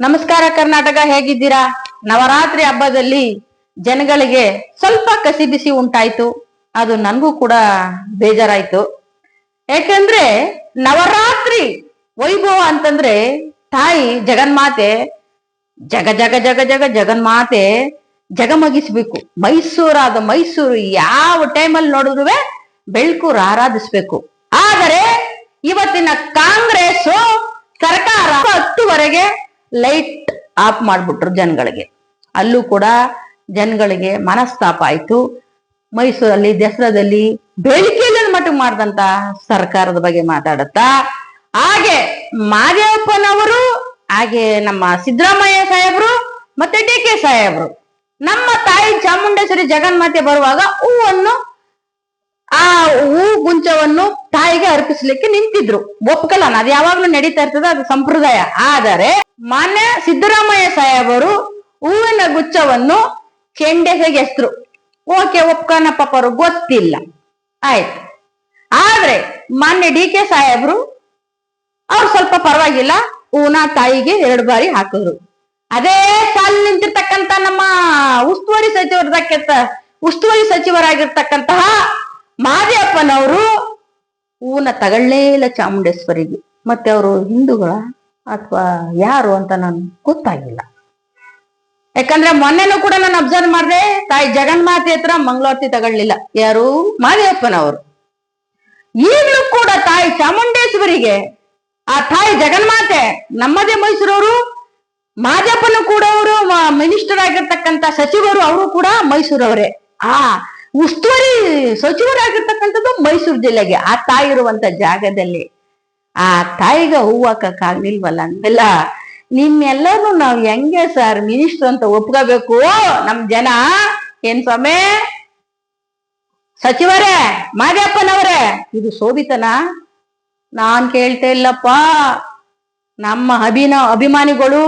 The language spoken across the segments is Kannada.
ನಮಸ್ಕಾರ ಕರ್ನಾಟಕ, ಹೇಗಿದ್ದೀರಾ? ನವರಾತ್ರಿ ಹಬ್ಬದಲ್ಲಿ ಜನಗಳಿಗೆ ಸ್ವಲ್ಪ ಕಸಿ ಬಿಸಿ ಉಂಟಾಯ್ತು. ಅದು ನನಗೂ ಕೂಡ ಬೇಜಾರಾಯ್ತು. ಯಾಕಂದ್ರೆ ನವರಾತ್ರಿ ವೈಭವ ಅಂತಂದ್ರೆ ತಾಯಿ ಜಗನ್ಮಾತೆ, ಜಗ ಜಗ ಜಗ ಜಗ ಜಗನ್ಮಾತೆ ಜಗಮಗಿಸ್ಬೇಕು. ಮೈಸೂರಾದ ಮೈಸೂರು ಯಾವ ಟೈಮಲ್ಲಿ ನೋಡಿದ್ರು ಬೆಳಕು ಆರಾಧಿಸ್ಬೇಕು ಆದರೆ ಇವತ್ತಿನ ಕಾಂಗ್ರೆಸ್ ಸರ್ಕಾರ ಹತ್ತುವರೆಗೆ ಲೈಟ್ ಆಫ್ ಮಾಡ್ಬಿಟ್ರು ಜನಗಳಿಗೆ. ಅಲ್ಲೂ ಕೂಡ ಜನಗಳಿಗೆ ಮನಸ್ತಾಪ ಆಯ್ತು. ಮೈಸೂರಲ್ಲಿ, ದಸರಾದಲ್ಲಿ ಬೇಡಿಕೆಯಲ್ಲಿ ಮಟ್ಟಿಗೆ ಮಾಡಿದಂತ ಸರ್ಕಾರದ ಬಗ್ಗೆ ಮಾತಾಡುತ್ತಾ, ಹಾಗೆ ಮಾದೇವಪ್ಪನವರು, ಹಾಗೆ ನಮ್ಮ ಸಿದ್ದರಾಮಯ್ಯ ಸಾಹೇಬ್ರು ಮತ್ತೆ ಡಿ ಕೆ ಸಾಹೇಬ್ರು. ನಮ್ಮ ತಾಯಿ ಚಾಮುಂಡೇಶ್ವರಿ ಜಗನ್ಮಾತೆ ಬರುವಾಗ ಹೂವನ್ನು ಆ ಹೂ ಗುಂಚವನ್ನು ತಾಯಿಗೆ ಅರ್ಪಿಸ್ಲಿಕ್ಕೆ ನಿಂತಿದ್ರು. ಒಪ್ಕಲನ ಅದು ಯಾವಾಗ್ಲೂ ನಡೀತಾ ಇರ್ತದೆ, ಅದು ಸಂಪ್ರದಾಯ. ಆದರೆ ಮಾನ್ಯ ಸಿದ್ದರಾಮಯ್ಯ ಸಾಹೇಬರು ಹೂವಿನ ಗುಚ್ಛವನ್ನು ಕೆಂಡೆಸೆಗೆ ಹೆಸರು ಓಕೆ ಒಪ್ಕನ ಪಾಪರು ಗೊತ್ತಿಲ್ಲ. ಆಯ್ತು. ಆದ್ರೆ ಮಾನ್ಯ ಡಿ ಕೆ ಸಾಹೇಬ್ರು ಅವ್ರು ಸ್ವಲ್ಪ ಪರವಾಗಿಲ್ಲ, ಹೂನ ತಾಯಿಗೆ ಎರಡು ಬಾರಿ ಹಾಕಿದ್ರು. ಅದೇ ಸಾಲು ನಿಂತಿರ್ತಕ್ಕಂತ ನಮ್ಮ ಉಸ್ತುವಾರಿ ಸಚಿವರ ಉಸ್ತುವಾರಿ ಸಚಿವರಾಗಿರ್ತಕ್ಕಂತಹ ಮಾದೇವಪ್ಪನವರು ಹೂವನ್ನ ತಗೊಳ್ಳೇ ಇಲ್ಲ ಚಾಮುಂಡೇಶ್ವರಿಗೆ. ಮತ್ತೆ ಅವರು ಹಿಂದೂಗಳ ಅಥವಾ ಯಾರು ಅಂತ ನಾನು ಗೊತ್ತಾಗಿಲ್ಲ. ಯಾಕಂದ್ರೆ ಮೊನ್ನೆನೂ ಕೂಡ ನಾನು ಅಬ್ಸರ್ವ್ ಮಾಡಿದೆ, ತಾಯಿ ಜಗನ್ಮಾತೆ ಹತ್ರ ಮಂಗಳಾರತಿ ತಗೊಳ್ಳಿಲ್ಲ. ಯಾರು? ಮಾದೇವಪ್ಪನವರು. ಈಗಲೂ ಕೂಡ ತಾಯಿ ಚಾಮುಂಡೇಶ್ವರಿಗೆ, ಆ ತಾಯಿ ಜಗನ್ಮಾತೆ, ನಮ್ಮದೇ ಮೈಸೂರವರು, ಮಾದೇವಪ್ಪನು ಕೂಡ ಅವರು ಮಿನಿಸ್ಟರ್ ಆಗಿರ್ತಕ್ಕಂತ ಸಚಿವರು, ಅವರು ಕೂಡ ಮೈಸೂರವರೇ. ಆ ಉಸ್ತುವಾರಿ ಸಚಿವರಾಗಿರ್ತಕ್ಕಂಥದ್ದು ಮೈಸೂರು ಜಿಲ್ಲೆಗೆ. ಆ ತಾಯಿ ಇರುವಂತ ಜಾಗದಲ್ಲಿ. ಆ ತಾಯಿಗೆ ಹೂವು ಹಾಕಕ್ಕಾಗ್ಲಿಲ್ವಲ್ಲ ಅಂದೆಲ್ಲ ನಿಮ್ಮೆಲ್ಲರೂ ನಾವು ಹೆಂಗೆ ಸರ್ ಮಿನಿಸ್ಟರ್ ಅಂತ ಒಪ್ಕೋಬೇಕು? ನಮ್ ಜನ ಏನ್ ಸ್ವಾಮಿ? ಸಚಿವರೇ ಮಾದೇಪ್ಪನವರೇ ಇದು ಶೋಭಿತನ? ನಾನ್ ಕೇಳ್ತಾ ಇಲ್ಲಪ್ಪ. ನಮ್ಮ ಅಭಿನ, ಅಭಿಮಾನಿಗಳು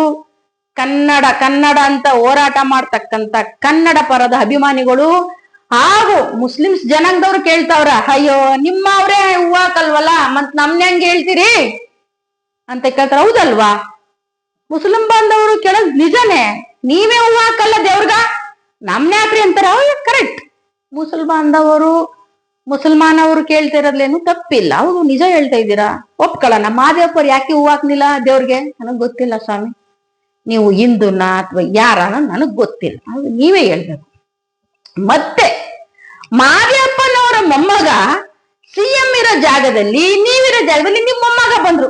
ಕನ್ನಡ ಕನ್ನಡ ಅಂತ ಹೋರಾಟ ಮಾಡ್ತಕ್ಕಂತ ಕನ್ನಡ ಪರದ ಅಭಿಮಾನಿಗಳು ಹಾಗೂ ಮುಸ್ಲಿಮ್ಸ್ ಜನಾಂಗದವ್ರು ಕೇಳ್ತಾವ್ರ, ಅಯ್ಯೋ, ನಿಮ್ಮವ್ರೇ ಹೂವ ಹಾಕಲ್ವಲ್ಲ ಮತ್ ನಮ್ನ ಹೆಂಗ್ ಹೇಳ್ತೀರಿ? ಅಂತ ಕೇಳ್ತಾರ, ಹೌದಲ್ವಾ? ಮುಸ್ಲಿಂ ಬಾಂಧವರು ಕೇಳೋದ್ ನಿಜನೇ. ನೀವೇ ಹೂವು ಹಾಕಲ್ಲ ದೇವ್ರಗ? ನಮ್ನೇ ಹಾಕ್ರಿ ಅಂತಾರ? ಕರೆಕ್ಟ್ ಮುಸ್ಲಿಂ ಬಾಂಧವರು ಕೇಳ್ತಾ ಇರೋದ್ಲೇನು ತಪ್ಪಿಲ್ಲ. ಹೌದು, ನಿಜ ಹೇಳ್ತಾ ಇದ್ದೀರಾ? ಒಪ್ಕೊಳ್ಳೋಣ ಮಾದೇವಪ್ಪರು ಯಾಕೆ ಹೂವು ಹಾಕ್ಲಿಲ್ಲ ದೇವ್ರಿಗೆ? ನನಗ್ ಗೊತ್ತಿಲ್ಲ ಸ್ವಾಮಿ. ನೀವು ಹಿಂದೂನ ಅಥವಾ ಯಾರನ ನನಗ್ ಗೊತ್ತಿಲ್ಲ. ಅದು ನೀವೇ ಹೇಳ್ಬೇಕು. ಮತ್ತೆ ಮಾದೇವಪ್ಪನವರ ಮೊಮ್ಮಗ ಸಿಎಂ ಇರೋ ಜಾಗದಲ್ಲಿ ನೀವಿರೋ ಜಾಗದಲ್ಲಿ ನಿಮ್ ಮೊಮ್ಮಗ ಬಂದ್ರು.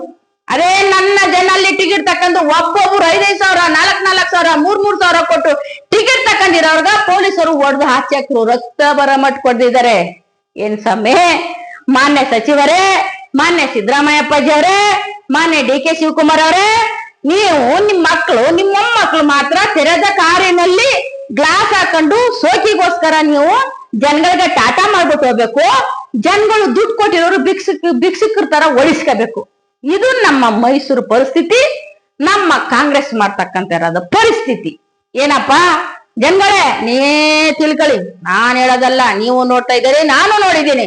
ಅದೇ ನನ್ನ ಜನಲ್ಲಿ ಟಿಕೆಟ್ ತಕ್ಕಂದು ಒಬ್ಬೊಬ್ರು ಐದೈದು ಸಾವಿರ, ನಾಲ್ಕ್ ನಾಲ್ಕ್ ಸಾವಿರ, ಮೂರ್ ಮೂರ್ ಸಾವಿರ ಕೊಟ್ಟು ಟಿಕೆಟ್ ತಕೊಂಡಿರೋರ್ಗ ಪೊಲೀಸರು ಹೊಡೆದು ಹಾಕ್ಯಾಕ್ರು ರಕ್ತ ಬರ ಮಟ್ ಕೊಡ್ದಿದ್ದಾರೆ. ಏನ್ ಸಮಯ ಮಾನ್ಯ ಸಚಿವರೇ, ಮಾನ್ಯ ಸಿದ್ದರಾಮಯ್ಯಪ್ಪಾಜಿ ಅವರೇ, ಮಾನ್ಯ ಡಿ ಕೆ ಶಿವಕುಮಾರ್ ಅವರೇ, ನೀವು ನಿಮ್ ಮಕ್ಕಳು ನಿಮ್ಮ ಮೊಮ್ಮಕ್ಕಳು ಮಾತ್ರ ತೆರೆದ ಕಾರಿನಲ್ಲಿ ಗ್ಲಾಸ್ ಹಾಕೊಂಡು ಸೋಕಿಗೋಸ್ಕರ ನೀವು ಜನಗಳಿಗೆ ಟಾಟಾ ಮಾಡ್ಬಿಟ್ಟು ಹೋಗ್ಬೇಕು. ಜನಗಳು ದುಡ್ಡು ಕೊಟ್ಟಿರೋರು ಭಿಕ್ಷಕ್ ಭಿಕ್ಷಕರ ತರ ಒಳಿಸ್ಕೋಬೇಕು ಇದು ನಮ್ಮ ಮೈಸೂರು ಪರಿಸ್ಥಿತಿ, ನಮ್ಮ ಕಾಂಗ್ರೆಸ್ ಮಾಡ್ತಕ್ಕಂತ ಇರೋದು ಪರಿಸ್ಥಿತಿ. ಏನಪ್ಪಾ? ಜನಗಳೇ ನೀವೇ ತಿಳ್ಕೊಳ್ಳಿ. ನಾನು ಹೇಳೋದಲ್ಲ, ನೀವು ನೋಡ್ತಾ ಇದ್ದೀರಿ, ನಾನು ನೋಡಿದ್ದೀನಿ.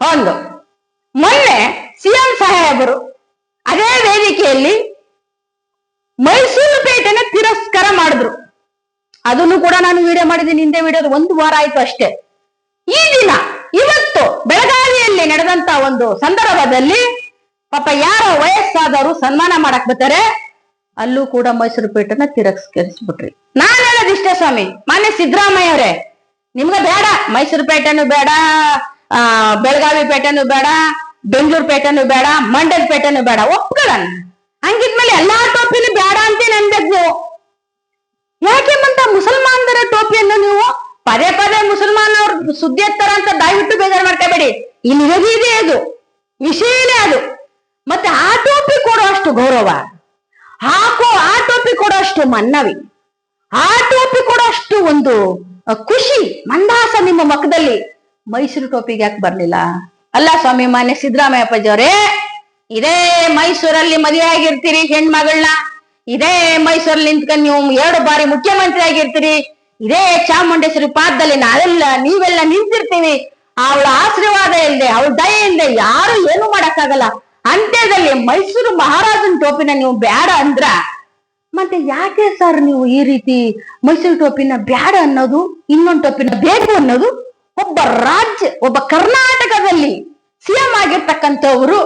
ಒಂದು, ಮೊನ್ನೆ ಸಿಎಂ ಸಾಹೇಬರು ಅದೇ ವೇದಿಕೆಯಲ್ಲಿ ಮೈಸೂರು ಪೇಟೆನ ತಿರಸ್ಕಾರ ಮಾಡಿದ್ರು. ಅದನ್ನು ಕೂಡ ನಾನು ವಿಡಿಯೋ ಮಾಡಿದ್ದೀನಿ, ಹಿಂದೆ ವಿಡಿಯೋದು ಒಂದು ವಾರ ಆಯ್ತು ಅಷ್ಟೇ. ಈ ದಿನ, ಇವತ್ತು ಬೆಳಗಾವಿಯಲ್ಲಿ ನಡೆದಂತ ಒಂದು ಸಂದರ್ಭದಲ್ಲಿ ಪಾಪ ಯಾರ ವಯಸ್ಸಾದವರು ಸನ್ಮಾನ ಮಾಡಕ್ ಬರ್ತಾರೆ. ಅಲ್ಲೂ ಕೂಡ ಮೈಸೂರು ಪೇಟನ್ನ ತಿರಸ್ಕರಿಸ್ಬಿಟ್ರಿ. ನಾನು ಹೇಳೋದಿಷ್ಟೇ ಸ್ವಾಮಿ, ಮಾನ್ಯ ಸಿದ್ದರಾಮಯ್ಯ ಅವರೇ, ನಿಮ್ಗೆ ಬೇಡ, ಮೈಸೂರು ಪೇಟೆನು ಬೇಡ, ಆ, ಬೆಳಗಾವಿ ಪೇಟೆನು ಬೇಡ, ಬೆಂಗಳೂರು ಪೇಟೆನು ಬೇಡ, ಮಂಡ್ಯದ ಪೇಟೆನು ಬೇಡ, ಒಪ್ಕೊಳ್ಳೋಣ. ಹಂಗಿದ್ಮೇಲೆ ಎಲ್ಲಾ ಟೋಪಿನೂ ಬೇಡ ಅಂತ ಅನ್ಬೇಕು? ನೀವು ಯಾಕೆ ಮಂತ ಮುಸಲ್ಮಾನರ ಟೋಪಿಯನ್ನು ನೀವು ಪದೇ ಪದೇ ಮುಸಲ್ಮಾನವ್ರ ಸುದ್ದಿ ಎತ್ತರ ಅಂತ ದಯವಿಟ್ಟು ಬೇಜಾರು ಮಾಡ್ಕೋಬೇಡಿ. ಇಲ್ಲಿ ಇದೆ ಅದು, ವಿಷಯನೇ ಅದು. ಮತ್ತೆ ಆ ಟೋಪಿ ಕೊಡುವಷ್ಟು ಗೌರವ, ಹಾಕೋ ಆ ಟೋಪಿ ಕೊಡುವಷ್ಟು ಮನ್ನವಿ, ಆ ಟೋಪಿ ಕೊಡುವಷ್ಟು ಒಂದು ಖುಷಿ ಮಂದಾಸ ನಿಮ್ಮ ಮಕ್ಕದಲ್ಲಿ. ಮೈಸೂರು ಟೋಪಿಗೆ ಯಾಕೆ ಬರ್ಲಿಲ್ಲ? ಅಲ್ಲ ಸ್ವಾಮಿ ಮಾನ್ಯ ಸಿದ್ದರಾಮಯ್ಯ ಅಪ್ಪಾಜಿ ಅವರೇ ಇದೇ ಮೈಸೂರಲ್ಲಿ ಮದುವೆ ಆಗಿರ್ತೀರಿ ಹೆಣ್ಮಗಳನ್ನ. ಇದೇ ಮೈಸೂರಲ್ಲಿ ನಿಂತ್ಕೊಂಡು ನೀವು ಎರಡು ಬಾರಿ ಮುಖ್ಯಮಂತ್ರಿ ಆಗಿರ್ತೀರಿ ಇದೇ ಚಾಮುಂಡೇಶ್ವರಿ ಪಾದದಲ್ಲಿ ನಾವೆಲ್ಲ, ನೀವೆಲ್ಲ ನಿಂತಿರ್ತೀವಿ. ಅವಳ ಆಶೀರ್ವಾದ ಇಲ್ಲದೆ ಅವಳ ದಯೆ ಇಲ್ಲದೆ ಯಾರು ಏನು ಮಾಡಕ್ಕಾಗಲ್ಲ. ಅಂತ್ಯದಲ್ಲಿ ಮೈಸೂರು ಮಹಾರಾಜನ ಟೋಪಿನ ನೀವು ಬೇಡ ಅಂದ್ರ, ಮತ್ತೆ ಯಾಕೆ ಸರ್ ನೀವು ಈ ರೀತಿ ಮೈಸೂರು ಟೋಪಿನ ಬ್ಯಾಡ ಅನ್ನೋದು, ಇನ್ನೊಂದು ಟೋಪಿನ ಬೇಕು ಅನ್ನೋದು ಒಬ್ಬ ರಾಜ್ಯ, ಒಬ್ಬ ಕರ್ನಾಟಕದಲ್ಲಿ ಸಿಎಂ ಆಗಿರ್ತಕ್ಕಂಥವ್ರು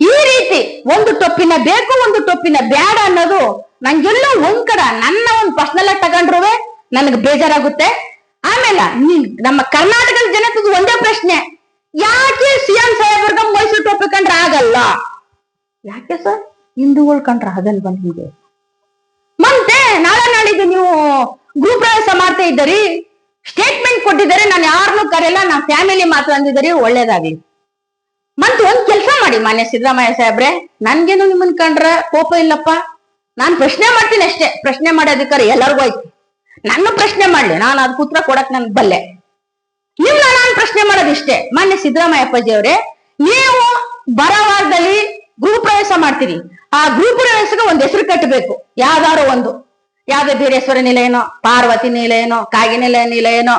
ಈ ರೀತಿ ಒಂದು ಟೊಪ್ಪಿನ ಬೇಕು, ಒಂದು ಟೊಪ್ಪಿನ ಬೇಡ ಅನ್ನೋದು ನಂಗೆಲ್ಲೋ ಒಂದ್ ಕಡ ನನ್ನ ಒಂದು ಪರ್ಸನಲ್ ಆಗಿ ತಗೊಂಡ್ರುವೆ ನನಗೆ ಬೇಜಾರಾಗುತ್ತೆ. ಆಮೇಲೆ ನಮ್ಮ ಕರ್ನಾಟಕದ ಜನತೆಗೆ ಒಂದೇ ಪ್ರಶ್ನೆ, ಯಾಕೆ ಸಿಎಂ ಸಾಹೇಬ್ರಿಗೆ ಮೈಸೂರು ಟೊಪ್ಪಿ ಕಂಡ್ರೆ ಆಗಲ್ಲ? ಯಾಕೆ ಸರ್? ಹಿಂದೂಗಳು ಕಂಡ್ರೆ ಆಗಲ್ವಾ ನಿಮ್ಗೆ? ಮತ್ತೆ ನಾಳೆ ನಾಳಿದ್ದು ನೀವು ಗ್ರೂಪ್ ಪ್ರವೇಶ ಮಾಡ್ತಾ ಇದ್ದೀರಿ. ಸ್ಟೇಟ್ಮೆಂಟ್ ಕೊಟ್ಟಿದ್ದಾರೆ, ನಾನು ಯಾರನ್ನೂ ಕರೆಯಲ್ಲ ನನ್ನ ಫ್ಯಾಮಿಲಿ ಮಾತ್ರ ಅಂದಿದ್ದೀರಿ, ಒಳ್ಳೇದಾಗ್ಲಿ. ಮತ್ತೆ ಒಂದ್ ಕೆಲಸ ಮಾಡಿ ಮಾನ್ಯ ಸಿದ್ದರಾಮಯ್ಯ ಸಾಹೇಬ್ರೆ. ನನ್ಗೇನು ನಿಮ್ಮನ್ ಕಂಡ್ರ ಕೋಪ ಇಲ್ಲಪ್ಪ. ನಾನ್ ಪ್ರಶ್ನೆ ಮಾಡ್ತೀನಿ ಅಷ್ಟೇ. ಪ್ರಶ್ನೆ ಮಾಡೋ ಅಧಿಕಾರ ಎಲ್ಲರಿಗೂ ಆಯ್ತು. ನನ್ನ ಪ್ರಶ್ನೆ ಮಾಡ್ಲಿ, ನಾನು ಅದ್ ಉತ್ತರ ಕೊಡಕ್ ನನ್ ಬಲ್ಲೆ. ನಿಮ್ನ ನಾನ್ ಪ್ರಶ್ನೆ ಮಾಡೋದಿಷ್ಟೇ ಮಾನ್ಯ ಸಿದ್ದರಾಮಯ್ಯ ಅಪ್ಪಾಜಿ ಅವ್ರೆ, ನೀವು ಬರವಾರದಲ್ಲಿ ಗೃಹ ಪ್ರವೇಶ ಮಾಡ್ತೀರಿ. ಆ ಗೃಹ ಪ್ರವೇಶಕ್ಕೆ ಒಂದ್ ಹೆಸರು ಕಟ್ಟಬೇಕು ಯಾವ್ದಾರು ಒಂದು. ಯಾವ್ದೋ ಬೀರೇಶ್ವರ ನಿಲಯನೋ, ಪಾರ್ವತಿ ನಿಲಯನೋ, ಕಾಗಿನೆಲೆ ನಿಲಯನೋ,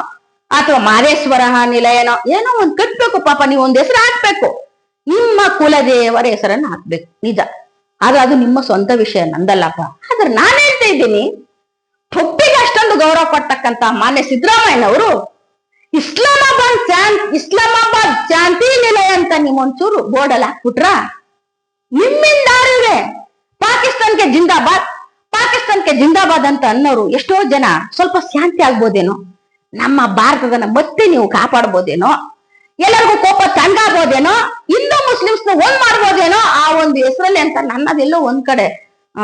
ಅಥವಾ ಮಾದೇಶ್ವರ ನಿಲಯನೋ, ಏನೋ ಒಂದ್ ಕಟ್ಬೇಕು ಪಾಪ, ನೀವು ಒಂದ್ ಹೆಸರು ಹಾಕ್ಬೇಕು. ನಿಮ್ಮ ಕುಲದೇವರ ಹೆಸರನ್ನ ಹಾಕ್ಬೇಕು. ನಿಜ. ಆದ್ರೆ ಅದು ನಿಮ್ಮ ಸ್ವಂತ ವಿಷಯ ನಂದಲ್ಲಪ್ಪ ಆದ್ರೆ ನಾನು ಹೇಳ್ತಾ ಇದ್ದೀನಿ, ಪೊಪ್ಪಿಗೆ ಅಷ್ಟೊಂದು ಗೌರವ ಕೊಡ್ತಕ್ಕಂತ ಮಾನ್ಯ ಸಿದ್ದರಾಮಯ್ಯನವರು, ಇಸ್ಲಾಮಾಬಾದ್ ಶಾಂತ್, ಇಸ್ಲಾಮಾಬಾದ್ ಶಾಂತಿ ನಿಲಯ ಅಂತ ನೀವು ಒಂಚೂರು ಬೋರ್ಡಲ್ಲಿ ಹಾಕ್ಬಿಟ್ರ? ನಿಮ್ಮಿಂದ ಪಾಕಿಸ್ತಾನ್ಗೆ ಜಿಂದಾಬಾದ್. ಪಾಕಿಸ್ತಾನ್ಗೆ ಜಿಂದಾಬಾದ್ ಅಂತ ಅನ್ನೋರು ಎಷ್ಟೋ ಜನ ಸ್ವಲ್ಪ ಶಾಂತಿ ಆಗ್ಬೋದೇನೋ? ನಮ್ಮ ಭಾರತದನ್ನ ಮತ್ತೆ ನೀವು ಕಾಪಾಡ್ಬೋದೇನೋ? ಎಲ್ಲರಿಗೂ ಕೋಪ ತಂಗಾಗ್ಬೋದೇನೋ? ಹಿಂದೂ ಮುಸ್ಲಿಮ್ಸ್ ಒಂದ್ ಮಾಡ್ಬೋದೇನೋ ಆ ಒಂದು ಹೆಸರಲ್ಲಿ ಅಂತ ನನ್ನದೆಲ್ಲೋ ಒಂದ್ ಕಡೆ. ಆ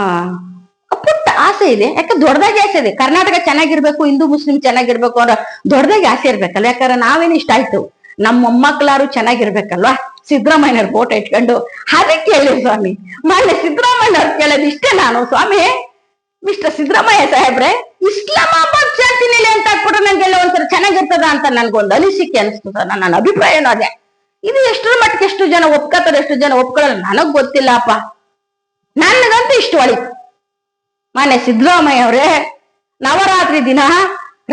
ಪುಟ್ಟ ಆಸೆ ಇದೆ. ಯಾಕೆ ದೊಡ್ಡದಾಗಿ ಆಸೆ ಇದೆ? ಕರ್ನಾಟಕ ಚೆನ್ನಾಗಿರ್ಬೇಕು, ಹಿಂದೂ ಮುಸ್ಲಿಂ ಚೆನ್ನಾಗಿರ್ಬೇಕು ಅಂದ್ರೆ ದೊಡ್ಡದಾಗಿ ಆಸೆ ಇರ್ಬೇಕಲ್ಲ. ಯಾಕಂದ್ರೆ ನಾವೇನು ಇಷ್ಟ ಆಯ್ತು? ನಮ್ಮ ಮೊಮ್ಮಕ್ಕಳಾರು ಚೆನ್ನಾಗಿರ್ಬೇಕಲ್ವಾ? ಸಿದ್ದರಾಮಯ್ಯನವ್ರ ಫೋಟೋ ಇಟ್ಕೊಂಡು. ಅದಕ್ಕೆ ಹೇಳಿ ಸ್ವಾಮಿ. ಮೊನ್ನೆ ಸಿದ್ದರಾಮಯ್ಯನವ್ರು ಕೇಳೋದು ಇಷ್ಟೇ ನಾನು ಸ್ವಾಮಿ. ಮಿಸ್ಟರ್ ಸಿದ್ದರಾಮಯ್ಯ ಸಾಹೇಬ್ರೆ, ಇಸ್ಲಾಮಾಬಾದ್ ಶಾಂತಿ ನಿಲಯ ಅಂತ ಕೂಡ ನಂಗೆಲ್ಲ ಒಂಥರ ಚೆನ್ನಾಗಿರ್ತದ ಅಂತ ನನ್ಗೊಂದು ಅನಿಸಿಕೆ ಅನಿಸ್ತದ ನನ್ನ ಅಭಿಪ್ರಾಯನೂ ಅದೇ. ಇದು ಎಷ್ಟರ ಮಟ್ಟಕ್ಕೆ ಎಷ್ಟು ಜನ ಒಪ್ಕೋತಾರೆ ಎಷ್ಟು ಜನ ಒಪ್ಕೊಳ್ಳಲ್ಲ, ನನಗ್ ಗೊತ್ತಿಲ್ಲಪ್ಪ. ನನಗಂತೂ ಇಷ್ಟ ಒಳಿತು ಮನೆ ಸಿದ್ದರಾಮಯ್ಯ ಅವರೇ ನವರಾತ್ರಿ ದಿನ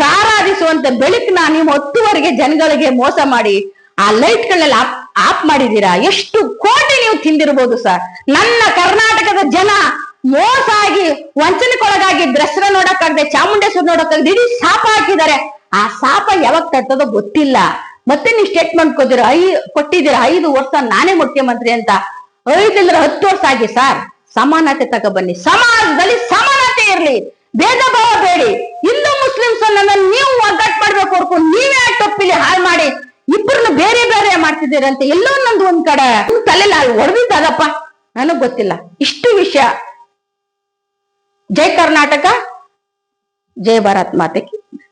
ರಾರಾಧಿಸುವಂತ ಬೆಳಕನ್ನ ನೀವು ಹೊತ್ತುವರೆಗೆ ಜನಗಳಿಗೆ ಮೋಸ ಮಾಡಿ, ಆ ಲೈಟ್ಗಳನ್ನೆಲ್ಲ ಆಫ್ ಆಪ್ ಮಾಡಿದೀರಾ ಎಷ್ಟು ಕೋಟಿ ನೀವು ತಿಂದಿರ್ಬೋದು ಸರ್. ನನ್ನ ಕರ್ನಾಟಕದ ಜನ ಮೋಸ ಆಗಿ, ವಂಚನೆಗೊಳಗಾಗಿ ದಸರಾ ನೋಡಕ್ಕಾಗದೆ, ಚಾಮುಂಡೇಶ್ವರ ನೋಡಕ್ಕಾಗದೆ, ಇಡೀ ಶಾಪ ಹಾಕಿದ್ದಾರೆ. ಆ ಶಾಪ ಯಾವಾಗ ತಟ್ಟೋದೋ ಗೊತ್ತಿಲ್ಲ. ಮತ್ತೆ ನೀವು ಸ್ಟೇಟ್ಮೆಂಟ್ ಕೊದಿರ ಐ, ಕೊಟ್ಟಿದ್ದೀರ ಐದು ವರ್ಷ ನಾನೇ ಮುಖ್ಯಮಂತ್ರಿ ಅಂತ. ಐದಿಲ್ಲ ಹತ್ತು ವರ್ಷ ಆಗಿ ಸರ್ ಸಮಾನತೆ ತಗೊಬನ್ನಿ ಸಮಾಜದಲ್ಲಿ ಸಮಾನತೆ ಇರಲಿ. ಭೇದ ಭಾವ ಬೇಡಿ. ಹಿಂದೂ ಮುಸ್ಲಿಮ್ಸ್ ಅನ್ನ ನೀವು ಒಗ್ಗಟ್ಟು ಮಾಡ್ಬೇಕು ಹೊರ್ಕು ನೀವೇ ತಪ್ಪಿಲಿ ಹಾಳು ಮಾಡಿ ಇಬ್ಬರನ್ನ ಬೇರೆ ಬೇರೆ ಮಾಡ್ತಿದ್ದೀರಂತೆ ಎಲ್ಲೋ ನಂದು ಒಂದ್ ಕಡೆ. ತಲೆಲ್ಲ ಹೊಡೆದಿದ್ದಾಗಪ್ಪ ನನಗ್ ಗೊತ್ತಿಲ್ಲ. ಇಷ್ಟು ವಿಷಯ. ಜೈ ಕರ್ನಾಟಕ, ಜೈ ಭಾರತ್ ಮಾತೆ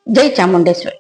ಕಿ ಜೈ ಚಾಮುಂಡೇಶ್ವರಿ